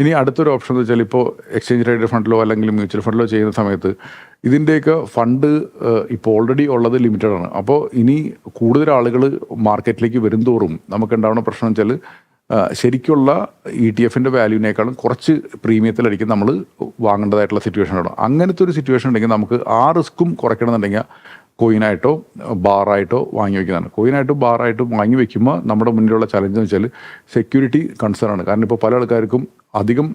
ഇനി അടുത്തൊരു ഓപ്ഷൻ എന്ന് വെച്ചാൽ ഇപ്പോൾ എക്സ്ചേഞ്ച് ട്രേഡ് ഫണ്ടിലോ അല്ലെങ്കിൽ മ്യൂച്വൽ ഫണ്ടിലോ ചെയ്യുന്ന സമയത്ത് ഇതിന്റെയൊക്കെ ഫണ്ട് ഇപ്പോൾ ഓൾറെഡി ഉള്ളത് ലിമിറ്റഡ് ആണ്. അപ്പോൾ ഇനി കൂടുതൽ ആളുകൾ മാർക്കറ്റിലേക്ക് വരും തോറും നമുക്ക് ഉണ്ടാവുന്ന പ്രശ്നം വെച്ചാൽ ശരിക്കുള്ള ഇ ടി എഫിന്റെ വാല്യൂവിനേക്കാളും കുറച്ച് പ്രീമിയത്തിലായിരിക്കും നമ്മൾ വാങ്ങേണ്ടതായിട്ടുള്ള സിറ്റുവേഷൻ ആണ്. അങ്ങനത്തെ ഒരു സിറ്റുവേഷൻ ഉണ്ടെങ്കിൽ നമുക്ക് ആ റിസ്ക്കും കുറയ്ക്കണമെന്നുണ്ടെങ്കിൽ കോയിനായിട്ടോ ബാറായിട്ടോ വാങ്ങി വയ്ക്കുന്നതാണ്. കോയിനായിട്ടും ബാറായിട്ടും വാങ്ങി വയ്ക്കുമ്പോൾ നമ്മുടെ മുന്നിലുള്ള ചലഞ്ച് എന്ന് വെച്ചാൽ സെക്യൂരിറ്റി കൺസേൺ ആണ്. കാരണം ഇപ്പോൾ പല ആൾക്കാർക്കും അധികം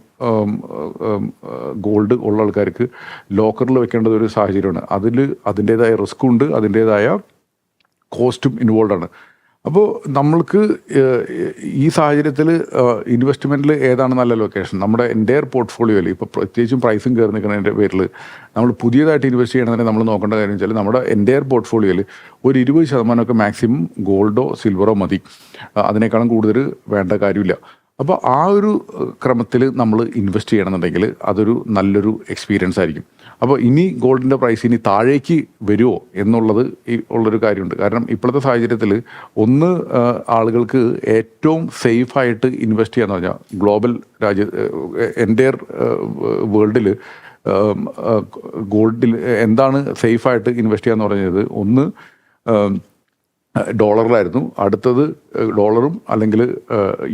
ഗോൾഡ് ഉള്ള ആൾക്കാർക്ക് ലോക്കറിൽ വെക്കേണ്ടത് ഒരു സാഹചര്യമാണ്. അതിൽ അതിന്റേതായ റിസ്ക്കും ഉണ്ട് അതിന്റേതായ കോസ്റ്റും ഇൻവോൾവ് ആണ്. അപ്പോൾ നമ്മൾക്ക് ഈ സാഹചര്യത്തിൽ ഇൻവെസ്റ്റ്മെന്റിൽ ഏതാണ് നല്ല ലൊക്കേഷൻ നമ്മുടെ എന്റയർ പോർട്ട്ഫോളിയോയിൽ ഇപ്പോൾ പ്രത്യേകിച്ചും പ്രൈസും കയറി നിൽക്കുന്നതിന്റെ പേരിൽ നമ്മൾ പുതിയതായിട്ട് ഇൻവെസ്റ്റ് ചെയ്യണമെങ്കിൽ നമ്മൾ നോക്കേണ്ട കാര്യം വെച്ചാൽ നമ്മുടെ എന്റയർ പോർട്ട്ഫോളിയോയിൽ ഒരു ഇരുപത് ശതമാനമൊക്കെ മാക്സിമം ഗോൾഡോ സിൽവറോ മതി. അതിനേക്കാളും കൂടുതൽ വേണ്ട കാര്യമില്ല. അപ്പോൾ ആ ഒരു ക്രമത്തിൽ നമ്മൾ ഇൻവെസ്റ്റ് ചെയ്യണമെന്നുണ്ടെങ്കിൽ അതൊരു നല്ലൊരു എക്സ്പീരിയൻസ് ആയിരിക്കും. അപ്പോൾ ഇനി ഗോൾഡിന്റെ പ്രൈസ് ഇനി താഴേക്ക് വരുമോ എന്നുള്ളത് ഉള്ളൊരു കാര്യമുണ്ട്. കാരണം ഇപ്പോഴത്തെ സാഹചര്യത്തിൽ ഒന്ന് ആളുകൾക്ക് ഏറ്റവും സേഫായിട്ട് ഇൻവെസ്റ്റ് ചെയ്യാന്ന് പറഞ്ഞാൽ ഗ്ലോബൽ രാജ്യ എന്റെ വേൾഡിൽ ഗോൾഡിൽ എന്താണ് സേഫായിട്ട് ഇൻവെസ്റ്റ് ചെയ്യാന്ന് പറഞ്ഞത്? ഒന്ന് ഡോളറിലായിരുന്നു. അടുത്തത് ഡോളറും അല്ലെങ്കിൽ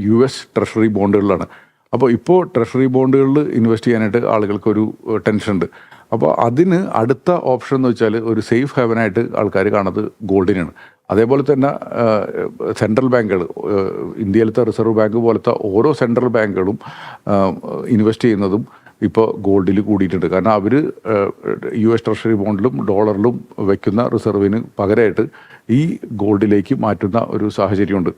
യു എസ് ട്രഷറി ബോണ്ടുകളിലാണ്. അപ്പോൾ ഇപ്പോൾ ട്രഷറി ബോണ്ടുകളിൽ ഇൻവെസ്റ്റ് ചെയ്യാനായിട്ട് ആളുകൾക്കൊരു ടെൻഷൻ ഉണ്ട് അപ്പോൾ അതിന് അടുത്ത ഓപ്ഷൻ എന്ന് വെച്ചാൽ ഒരു സേഫ് ഹെവനായിട്ട് ആൾക്കാർ കാണുന്നത് ഗോൾഡിനാണ്. അതേപോലെ തന്നെ സെൻട്രൽ ബാങ്കുകൾ ഇന്ത്യയിലത്തെ റിസർവ് ബാങ്ക് പോലത്തെ ഓരോ സെൻട്രൽ ബാങ്കുകളും ഇൻവെസ്റ്റ് ചെയ്യുന്നതും ഇപ്പോൾ ഗോൾഡിൽ കൂടിയിട്ടുണ്ട്. കാരണം അവർ യു എസ് ട്രഷറി ബോണ്ടിലും ഡോളറിലും വയ്ക്കുന്ന റിസർവിന് പകരമായിട്ട് ഈ ഗോൾഡിലേക്ക് മാറ്റുന്ന ഒരു സാഹചര്യമുണ്ട്.